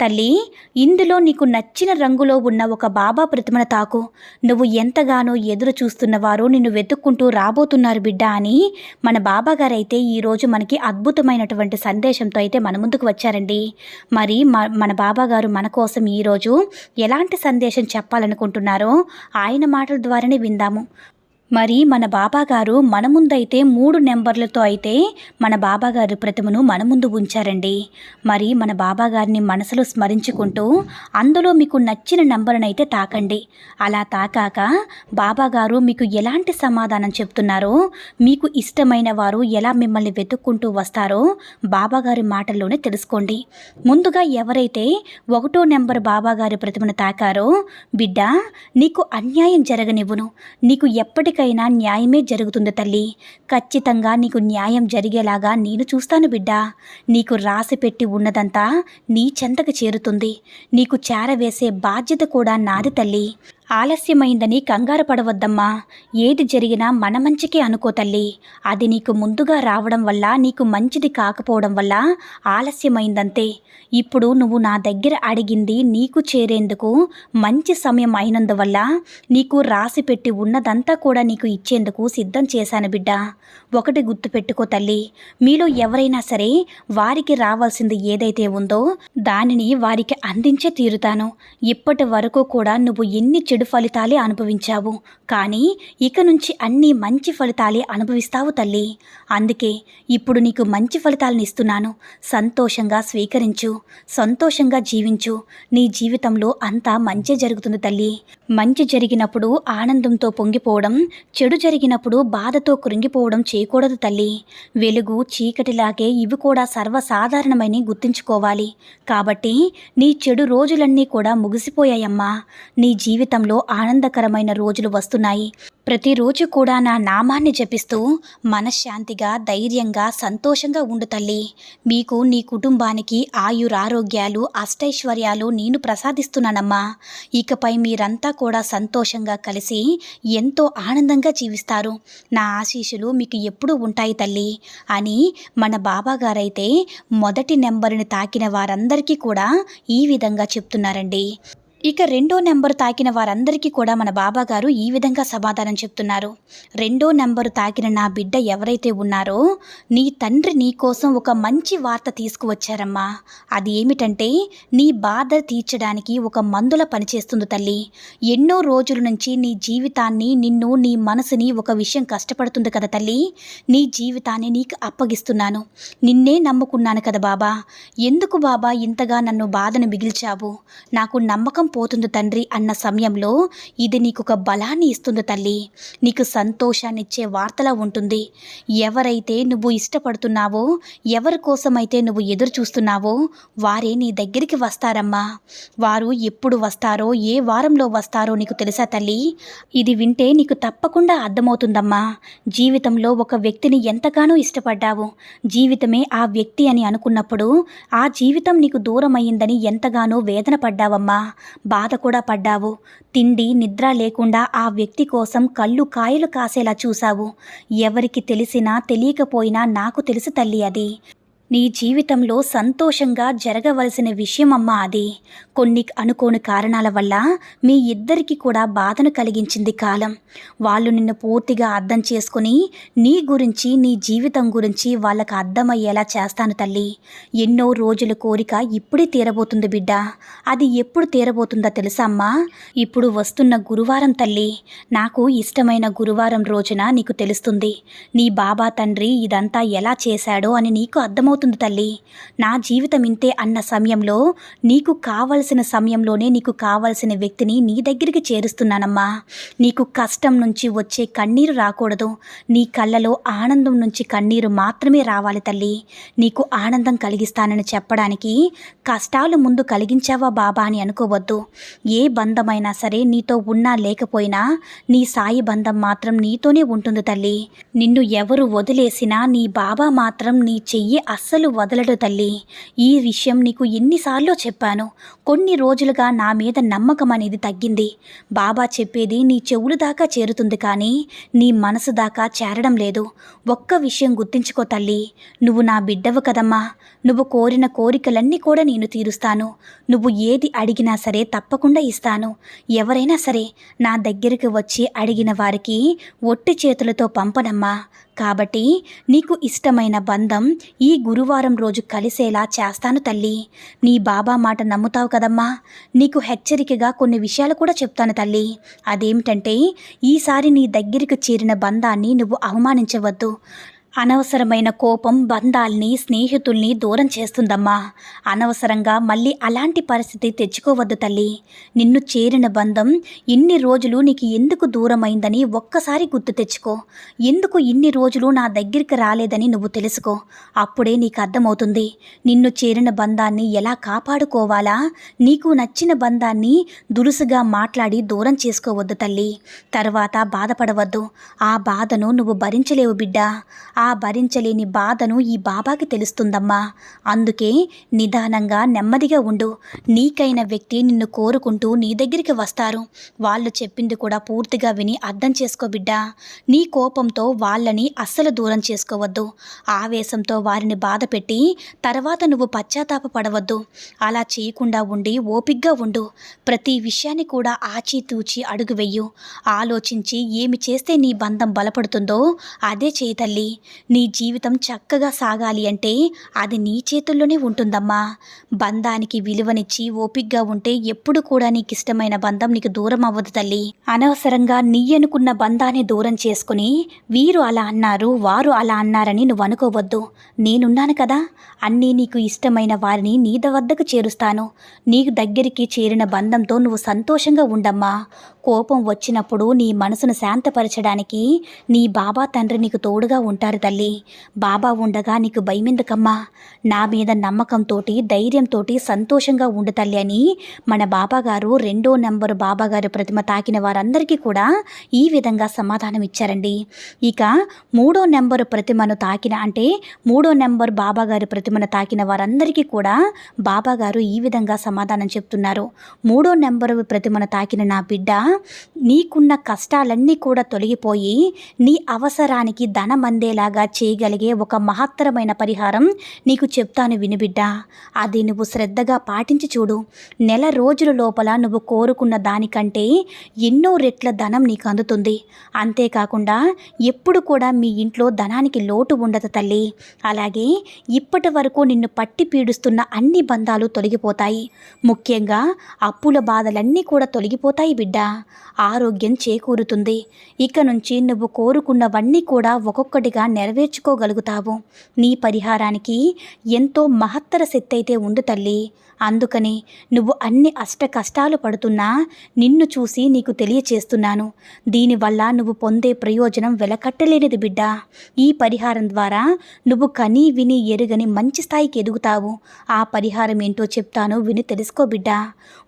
తల్లి ఇందులో నీకు నచ్చిన రంగులో ఉన్న ఒక బాబా ప్రతిమను తాకు. నువ్వు ఎంతగానో ఎదురు చూస్తున్నవారు నిన్ను వెతుక్కుంటూ రాబోతున్నారు బిడ్డ అని మన బాబాగారు అయితే ఈరోజు మనకి అద్భుతమైనటువంటి సందేశంతో అయితే మన ముందుకు వచ్చారండి. మరి మన బాబాగారు మన కోసం ఈరోజు ఎలాంటి సందేశం చెప్పాలనుకుంటున్నారో ఆయన మాటల ద్వారానే విందాము. మరి మన బాబాగారు మన ముందైతే మూడు నెంబర్లతో అయితే మన బాబాగారి ప్రతిమను మన ముందు ఉంచారండి. మరి మన బాబాగారిని మనసులో స్మరించుకుంటూ అందులో మీకు నచ్చిన నెంబర్నైతే తాకండి. అలా తాకాక బాబాగారు మీకు ఎలాంటి సమాధానం చెప్తున్నారో మీకు ఇష్టమైన వారు ఎలా మిమ్మల్ని వెతుక్కుంటూ వస్తారో బాబాగారి మాటల్లోనే తెలుసుకోండి. ముందుగా ఎవరైతే ఒకటో నెంబర్ బాబాగారి ప్రతిమను తాకారో బిడ్డ నీకు అన్యాయం జరగనివ్వును. నీకు ఎవరికైనా న్యాయమే జరుగుతుంది తల్లి. ఖచ్చితంగా నీకు న్యాయం జరిగేలాగా నేను చూస్తాను బిడ్డ. నీకు రాసి పెట్టి ఉన్నదంతా నీ చెంతకు చేరుతుంది. నీకు చేరవేసే బాధ్యత కూడా నాది తల్లి. ఆలస్యమైందని కంగారు పడవద్దమ్మా ఏది జరిగినా మన మంచికే అనుకో తల్లి. అది నీకు ముందుగా రావడం వల్ల నీకు మంచిది కాకపోవడం వల్ల ఆలస్యమైందంతే. ఇప్పుడు నువ్వు నా దగ్గర అడిగింది నీకు చేరేందుకు మంచి సమయం అయినందువల్ల నీకు రాసి పెట్టి ఉన్నదంతా కూడా నీకు ఇచ్చేందుకు సిద్ధం చేశాను బిడ్డ. ఒకటి గుర్తుపెట్టుకో తల్లి. మీలో ఎవరైనా సరే వారికి రావాల్సింది ఏదైతే ఉందో దానిని వారికి అందించే తీరుతాను. ఇప్పటి వరకు కూడా నువ్వు ఎన్ని చెడు చెడు ఫలితాలే అనుభవించావు. కానీ ఇక నుంచి అన్ని మంచి ఫలితాలే అనుభవిస్తావు తల్లి. అందుకే ఇప్పుడు నీకు మంచి ఫలితాలను ఇస్తున్నాను. సంతోషంగా స్వీకరించు. సంతోషంగా జీవించు. నీ జీవితంలో అంతా మంచి జరుగుతుంది తల్లి. మంచి జరిగినప్పుడు ఆనందంతో పొంగిపోవడం చెడు జరిగినప్పుడు బాధతో కృంగిపోవడం చేయకూడదు తల్లి. వెలుగు చీకటిలాగే ఇవి కూడా సర్వసాధారణమని గుర్తుంచుకోవాలి. కాబట్టి నీ చెడు రోజులన్నీ కూడా ముగిసిపోయాయమ్మా. నీ జీవితంలో ఆనందకరమైన రోజులు వస్తున్నాయి. ప్రతిరోజు కూడా నా నామాన్ని జపిస్తూ మనశ్శాంతిగా ధైర్యంగా సంతోషంగా ఉండు తల్లి. మీకు నీ కుటుంబానికి ఆయురారోగ్యాలు అష్టైశ్వర్యాలు నేను ప్రసాదిస్తున్నానమ్మా. ఇకపై మీరంతా కూడా సంతోషంగా కలిసి ఎంతో ఆనందంగా జీవిస్తారు. నా ఆశీస్సులు మీకు ఎప్పుడూ ఉంటాయి తల్లి అని మన బాబాగారైతే మొదటి నెంబర్ని తాకిన వారందరికీ కూడా ఈ విధంగా చెప్తున్నారండి. ఇక రెండో నెంబరు తాకిన వారందరికీ కూడా మన బాబా గారు ఈ విధంగా సమాధానం చెప్తున్నారు. రెండో నెంబరు తాకిన నా బిడ్డ ఎవరైతే ఉన్నారో నీ తండ్రి నీ కోసం ఒక మంచి వార్త తీసుకువచ్చారమ్మా. అది ఏమిటంటే నీ బాధ తీర్చడానికి ఒక మందుల పనిచేస్తుంది తల్లి. ఎన్నో రోజుల నుంచి నీ జీవితాన్ని నిన్ను నీ మనసుని ఒక విషయం కష్టపడుతుంది కదా తల్లి. నీ జీవితాన్ని నీకు అప్పగిస్తున్నాను. నిన్నే నమ్ముకున్నాను కదా బాబా. ఎందుకు బాబా ఇంతగా నన్ను బాధను మిగిల్చావు? నాకు నమ్మకం పోతుంది తండ్రి అన్న సమయంలో ఇది నీకు ఒక బలాన్ని ఇస్తుంది తల్లి. నీకు సంతోషాన్నిచ్చే వార్తలా ఉంటుంది. ఎవరైతే నువ్వు ఇష్టపడుతున్నావో ఎవరి కోసమైతే నువ్వు ఎదురు చూస్తున్నావో వారే నీ దగ్గరికి వస్తారమ్మా. వారు ఎప్పుడు వస్తారో ఏ వారంలో వస్తారో నీకు తెలుసా తల్లి? ఇది వింటే నీకు తప్పకుండా అర్థమవుతుందమ్మా. జీవితంలో ఒక వ్యక్తిని ఎంతగానో ఇష్టపడ్డావు. జీవితమే ఆ వ్యక్తి అని అనుకున్నప్పుడు ఆ జీవితం నీకు దూరమైందని ఎంతగానో వేదన పడ్డావమ్మా. బాధ కూడా పడ్డావు. తిండి నిద్ర లేకుండా ఆ వ్యక్తి కోసం కళ్ళు కాయలు కాసేలా చూశావు. ఎవరికి తెలిసినా తెలియకపోయినా నాకు తెలుసు తల్లి అది. నీ జీవితంలో సంతోషంగా జరగవలసిన విషయం అమ్మా అది. కొన్ని అనుకోని కారణాల వల్ల మీ ఇద్దరికి కూడా బాధను కలిగించింది కాలం. వాళ్ళు నిన్ను పూర్తిగా అర్థం చేసుకుని నీ గురించి నీ జీవితం గురించి వాళ్ళకి అర్థమయ్యేలా చేస్తాను తల్లి. ఎన్నో రోజుల కోరిక ఇప్పుడే తీరబోతుంది బిడ్డ. అది ఎప్పుడు తీరబోతుందో తెలుసా అమ్మా? ఇప్పుడు వస్తున్న గురువారం తల్లి. నాకు ఇష్టమైన గురువారం రోజున నీకు తెలుస్తుంది. నీ బాబా తండ్రి ఇదంతా ఎలా చేశాడో అని నీకు అర్థమవుతుంది తల్లి. నా జీవితం ఇంతే అన్న సమయంలో నీకు కావలసిన సమయంలోనే నీకు కావలసిన వ్యక్తిని నీ దగ్గరికి చేరుస్తున్నానమ్మా. నీకు కష్టం నుంచి వచ్చే కన్నీరు రాకూడదు. నీ కళ్ళలో ఆనందం నుంచి కన్నీరు మాత్రమే రావాలి తల్లి. నీకు ఆనందం కలిగిస్తానని చెప్పడానికి కష్టాలు ముందు కలిగించావా బాబా అని అనుకోవద్దు. ఏ బంధమైనా సరే నీతో ఉన్నా లేకపోయినా నీ సాయి బంధం మాత్రం నీతోనే ఉంటుంది తల్లి. నిన్ను ఎవరు వదిలేసినా నీ బాబా మాత్రం నీ చెయ్యి అస్సలు వదలడు తల్లి. ఈ విషయం నీకు ఎన్నిసార్లు చెప్పాను. కొన్ని రోజులుగా నా మీద నమ్మకం అనేది తగ్గింది. బాబా చెప్పేది నీ చెవులు దాకా చేరుతుంది కానీ నీ మనసు దాకా చేరడం లేదు. ఒక్క విషయం గుర్తించుకో తల్లి. నువ్వు నా బిడ్డవు కదమ్మా. నువ్వు కోరిన కోరికలన్నీ కూడా నేను తీరుస్తాను. నువ్వు ఏది అడిగినా సరే తప్పకుండా ఇస్తాను. ఎవరైనా సరే నా దగ్గరికి వచ్చి అడిగిన వారికి ఒట్టి చేతులతో పంపనమ్మా. కాబట్టి నీకు ఇష్టమైన బంధం ఈ గురువారం రోజు కలిసేలా చేస్తాను తల్లి. నీ బాబా మాట నమ్ముతావు కదమ్మా. నీకు హెచ్చరికగా కొన్ని విషయాలు కూడా చెప్తాను తల్లి. అదేమిటంటే ఈసారి నీ దగ్గరికి చేరిన బంధాన్ని నువ్వు అవమానించవద్దు. అనవసరమైన కోపం బంధాల్ని స్నేహితుల్ని దూరం చేస్తుందమ్మా. అనవసరంగా మళ్ళీ అలాంటి పరిస్థితి తెచ్చుకోవద్దు తల్లి. నిన్ను చేరిన బంధం ఇన్ని రోజులు నీకు ఎందుకు దూరమైందని ఒక్కసారి గుర్తు తెచ్చుకో. ఎందుకు ఇన్ని రోజులు నా దగ్గరికి రాలేదని నువ్వు తెలుసుకో. అప్పుడే నీకు అర్థమవుతుంది. నిన్ను చేరిన బంధాన్ని ఎలా కాపాడుకోవాలా? నీకు నచ్చిన బంధాన్ని దురుసుగా మాట్లాడి దూరం చేసుకోవద్దు తల్లి. తర్వాత బాధపడవద్దు. ఆ బాధను నువ్వు భరించలేవు బిడ్డ. ఆ భరించలేని బాధను ఈ బాబాకి తెలుస్తుందమ్మా. అందుకే నిదానంగా నెమ్మదిగా ఉండు. నీకైన వ్యక్తి నిన్ను కోరుకుంటూ నీ దగ్గరికి వస్తారు. వాళ్ళు చెప్పింది కూడా పూర్తిగా విని అర్థం చేసుకో బిడ్డా. నీ కోపంతో వాళ్ళని అస్సలు దూరం చేసుకోవద్దు. ఆవేశంతో వారిని బాధ పెట్టి తర్వాత నువ్వు పశ్చాత్తాప పడవద్దు. అలా చేయకుండా ఉండి ఓపిగ్గా ఉండు. ప్రతి విషయాన్ని కూడా ఆచితూచి అడుగు వెయ్యు ఆలోచించి ఏమి చేస్తే నీ బంధం బలపడుతుందో అదే చేయి తల్లి. నీ జీవితం చక్కగా సాగాలి అంటే అది నీ చేతుల్లోనే ఉంటుందమ్మా. బంధానికి విలువనిచ్చి ఓపిగ్గా ఉంటే ఎప్పుడు కూడా నీకు ఇష్టమైన బంధం నీకు దూరం అవ్వదు తల్లి. అనవసరంగా నీ అనుకున్న బంధాన్ని దూరం చేసుకుని వీరు అలా అన్నారు వారు అలా అన్నారని నువ్వు అనుకోవద్దు. నేనున్నాను కదా. అన్నీ నీకు ఇష్టమైన వారిని నీ వద్దకు చేరుస్తాను. నీకు దగ్గరికి చేరిన బంధంతో నువ్వు సంతోషంగా ఉండమ్మా. కోపం వచ్చినప్పుడు నీ మనసును శాంతపరచడానికి నీ బాబా తండ్రి నీకు తోడుగా ఉంటారు తల్లి. బాబా ఉండగా నీకు భయమెందుకమ్మా? నా మీద నమ్మకంతోటి ధైర్యంతోటి సంతోషంగా ఉండు తల్లి అని మన బాబాగారు రెండో నెంబరు బాబాగారు ప్రతిమ తాకిన వారందరికీ కూడా ఈ విధంగా సమాధానం ఇచ్చారండి. ఇక మూడో నెంబరు ప్రతిమను తాకిన అంటే మూడో నెంబర్ బాబాగారి ప్రతిమను తాకిన వారందరికీ కూడా బాబాగారు ఈ విధంగా సమాధానం చెప్తున్నారు. మూడో నెంబరు ప్రతిమను తాకిన నా బిడ్డ నీకున్న కష్టాలన్నీ కూడా తొలగిపోయి నీ అవసరానికి ధనం అందేలాగా చేయగలిగే ఒక మహత్తరమైన పరిహారం నీకు చెప్తాను వినుబిడ్డ అది నువ్వు శ్రద్ధగా పాటించి చూడు. నెల రోజుల లోపల నువ్వు కోరుకున్న దానికంటే ఎన్నో రెట్ల ధనం నీకు అందుతుంది. అంతేకాకుండా ఎప్పుడు కూడా మీ ఇంట్లో ధనానికి లోటు ఉండదు తల్లి. అలాగే ఇప్పటి వరకు నిన్ను పట్టి పీడిస్తున్న అన్ని బంధాలు తొలగిపోతాయి. ముఖ్యంగా అప్పుల బాధలన్నీ కూడా తొలగిపోతాయి బిడ్డ. ఆరోగ్యం చేకూరుతుంది. ఇక నుంచి నువ్వు కోరుకున్నవన్నీ కూడా ఒక్కొక్కటిగా నెరవేర్చుకోగలుగుతావు. నీ పరిహారానికి ఎంతో మహత్తర శక్తి అయితే ఉంది తల్లి. అందుకని నువ్వు అన్ని అష్ట కష్టాలు పడుతున్నా నిన్ను చూసి నీకు తెలియచేస్తున్నాను. దీనివల్ల నువ్వు పొందే ప్రయోజనం వెలకట్టలేనిది బిడ్డ. ఈ పరిహారం ద్వారా నువ్వు కని విని ఎరుగని మంచి స్థాయికి ఎదుగుతావు. ఆ పరిహారం ఏంటో చెప్తాను విని తెలుసుకో బిడ్డ.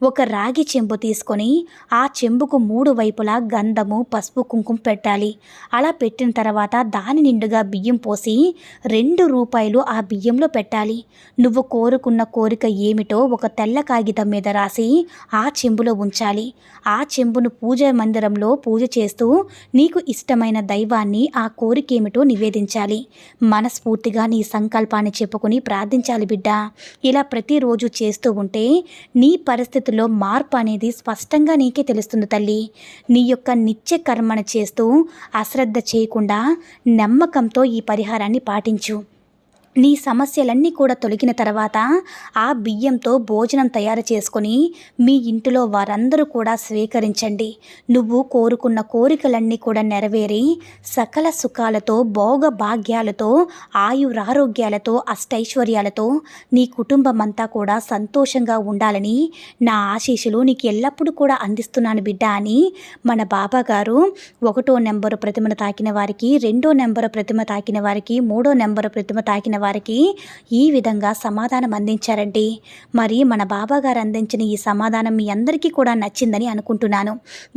ఒక రాగి చెంబు తీసుకొని ఆ చెంబుకు మూడు వైపులా గంధము పసుపు కుంకుమ పెట్టాలి. అలా పెట్టిన తర్వాత దాని నిండుగా బియ్యం పోసి రెండు రూపాయలు ఆ బియ్యంలో పెట్టాలి. నువ్వు కోరుకున్న కోరిక ఏమిటో ఒక తెల్ల కాగితం మీద రాసి ఆ చెంబులో ఉంచాలి. ఆ చెంబును పూజ మందిరంలో పూజ చేస్తూ నీకు ఇష్టమైన దైవాన్ని ఆ కోరిక ఏమిటో నివేదించాలి. మనస్ఫూర్తిగా నీ సంకల్పాన్ని చెప్పుకొని ప్రార్థించాలి బిడ్డ. ఇలా ప్రతిరోజు చేస్తూ ఉంటే నీ పరిస్థితుల్లో మార్పు అనేది స్పష్టంగా నీకే తెలుస్తుంది తల్లి. నీ యొక్క నిత్య కర్మను చేస్తూ అశ్రద్ధ చేయకుండా నమ్మకంతో ఈ పరిహారాన్ని పాటించు. నీ సమస్యలన్నీ కూడా తొలగిన తర్వాత ఆ బియ్యంతో భోజనం తయారు చేసుకొని మీ ఇంటిలో వారందరూ కూడా స్వీకరించండి. నువ్వు కోరుకున్న కోరికలన్నీ కూడా నెరవేరి సకల సుఖాలతో భోగ భాగ్యాలతో ఆయురారోగ్యాలతో అష్టైశ్వర్యాలతో నీ కుటుంబం అంతా కూడా సంతోషంగా ఉండాలని నా ఆశీస్సులు నీకు ఎల్లప్పుడూ కూడా అందిస్తున్నాను బిడ్డ అని మన బాబా గారు ఒకటో నెంబరు ప్రతిమను తాకిన వారికి రెండో నెంబరు ప్రతిమ తాకిన వారికి మూడో నెంబరు ప్రతిమ తాకిన వారికి ఈ విధంగా సమాధానం అందించారండి. మరి మన బాబా గారు అందించిన ఈ సమాధానం మీ అందరికీ కూడా నచ్చిందని అనుకుంటున్నాను.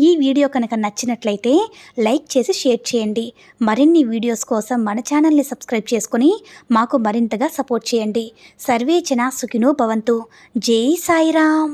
ఈ వీడియో కనుక నచ్చినట్లయితే లైక్ చేసి షేర్ చేయండి. మరిన్ని వీడియోస్ కోసం మన ఛానల్ని సబ్స్క్రైబ్ చేసుకొని మాకు మరింతగా సపోర్ట్ చేయండి. సర్వేచన సుఖినో భవంతు. జై సాయిరామ్.